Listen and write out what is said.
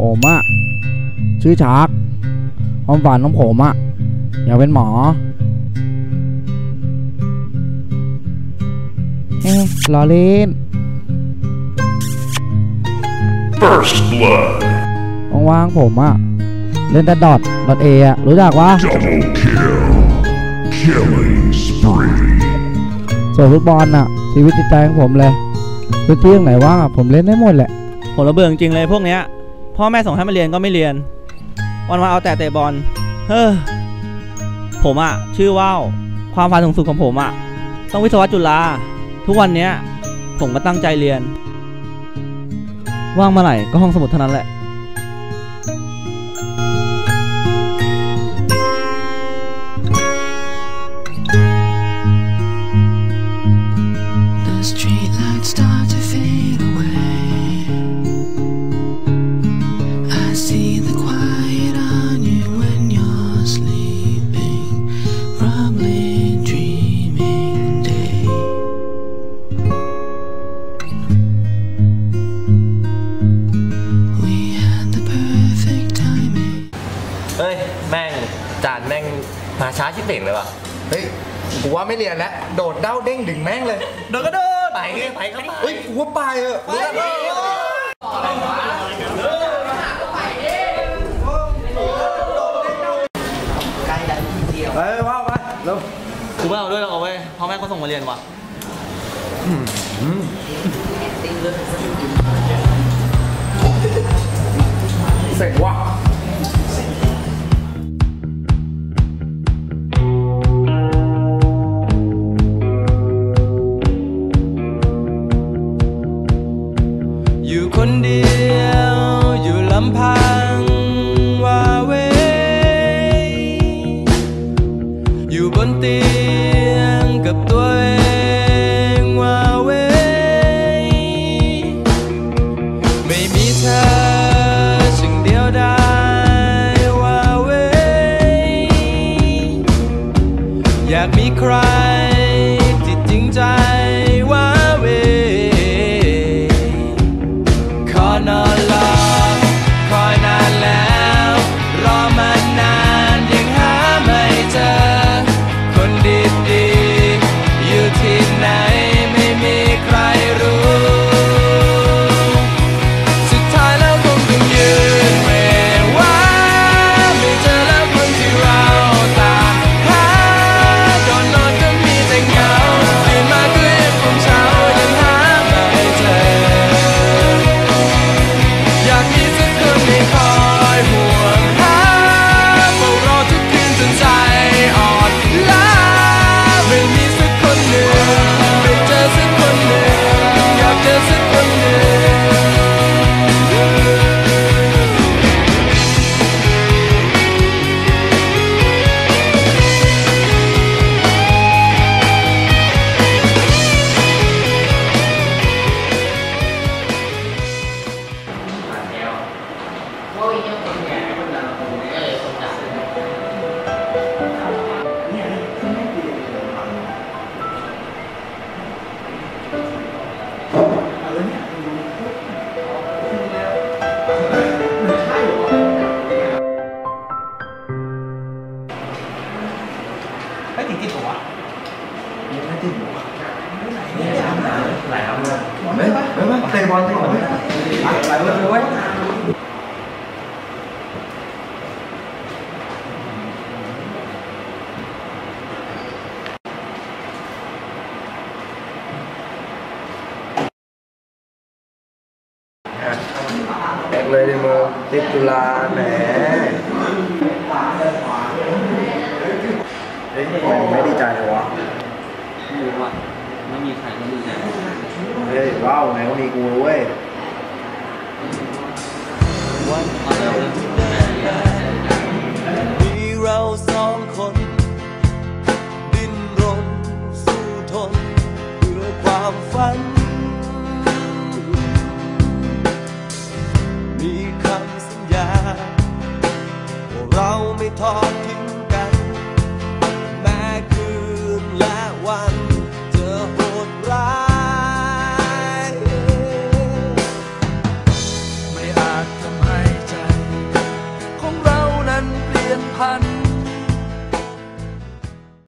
ผมอะชื่อชาร์กความฝันของผมอะอยากเป็นหมอเอ๊ะล้อเล่น First blood. ว่างๆผมอะเล่นแต่ดอทดอทเอะรู้จักวะ Double kill. Killing spree. ส่วนฟุตบอลอะชีวิตจิตใจของผมเลยพื้นที่ตรงไหนว่างอะผมเล่นได้หมดแหละผมระเบิดจริงๆเลยพวกเนี้ย พ่อแม่ส่งให้มาเรียนก็ไม่เรียน วันวันเอาแต่เตะบอล เฮ้อ ผมอะชื่อว่าว ความฝันสูงสุดของผมอะต้องวิศวะจุฬา ทุกวันเนี้ยผมก็ตั้งใจเรียน ว่างเมื่อไหร่ก็ห้องสมุดเท่านั้นแหละ เฮ้ย แม่งจานแม่งมาช้าชิบเป่งเลยว่ะ เฮ้ยกูว่าไม่เรียนแล้วโดดเด้าเด้งดึงแม่งเลย เดินก็เดินไปไงไปก็ไปเฮ้ยกูว่าไปเออะรู้แล้วไปว่าไปเร็วกูไม่เอาด้วยหรอกเอาไว้ยพ่อแม่ก็ส่งมาเรียนว่ะเสร็จว่ะำ เฮ้ยเฮ้ยเฮ้ยเตะบอลเตะบอลเฮ้ยไปเล ไม่ดีใจเลยวะไม่รู้ว่ะไม่มีใครไม่ดีใจเฮ้ยว้าวไหนก็มีกูเว้ยว่าเอาแล้วมีเราสองคน ดิ้นรนสู้ทนเพื่อความฝัน มีคำสัญญาว่าเราไม่ทอดทิ้ง